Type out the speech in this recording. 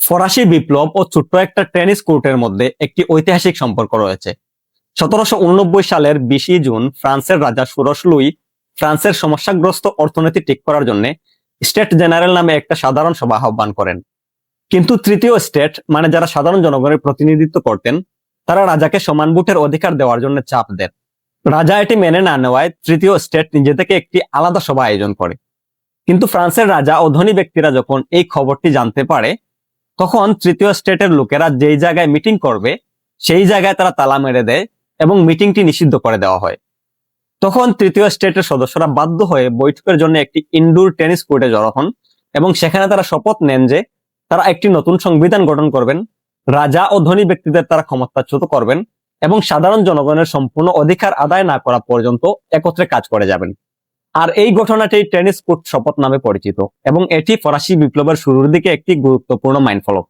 ফরাসি বিপ্লব ও ছোট্ট একটা টেনিস কোর্টের মধ্যে একটি ঐতিহাসিক সম্পর্ক রয়েছে। সতেরোশো উননব্বই সালের বিশে জুন ফ্রান্সের রাজা সুরস লুই ফ্রান্সের সমস্যাগ্রস্ত অর্থনীতি ঠিক করার জন্য স্টেট জেনারেল নামে একটা সাধারণ সভা আহ্বান করেন। কিন্তু তৃতীয় স্টেট মানে যারা সাধারণ জনগণের প্রতিনিধিত্ব করতেন, তারা রাজাকে সমান ভোটের অধিকার দেওয়ার জন্য চাপ দেন। রাজা এটি মেনে না নেওয়ায় তৃতীয় স্টেট নিজে থেকে একটি আলাদা সভা আয়োজন করে। কিন্তু ফ্রান্সের রাজা ও ধনী ব্যক্তিরা যখন এই খবরটি জানতে পারে তখন তৃতীয় স্টেটের লোকেরা যেই জায়গায় মিটিং করবে, সেই জায়গায় তারা তালা মেরে দেয় এবং মিটিংটি নিষিদ্ধ করে দেওয়া হয়। তখন তৃতীয় স্টেটের সদস্যরা বাধ্য হয়ে বৈঠকের জন্য একটি ইনডোর টেনিস কোর্টে জড়ো হন এবং সেখানে তারা শপথ নেন যে তারা একটি নতুন সংবিধান গঠন করবেন, রাজা ও ধনী ব্যক্তিদের তারা ক্ষমতাচ্যুত করবেন এবং সাধারণ জনগণের সম্পূর্ণ অধিকার আদায় না করা পর্যন্ত একত্রে কাজ করে যাবেন। আর এই ঘটনাটি টেনিস কোর্ট শপথ নামে পরিচিত, এবং এটি ফরাসি বিপ্লবের শুরুর দিকে একটি গুরুত্বপূর্ণ মাইলফলক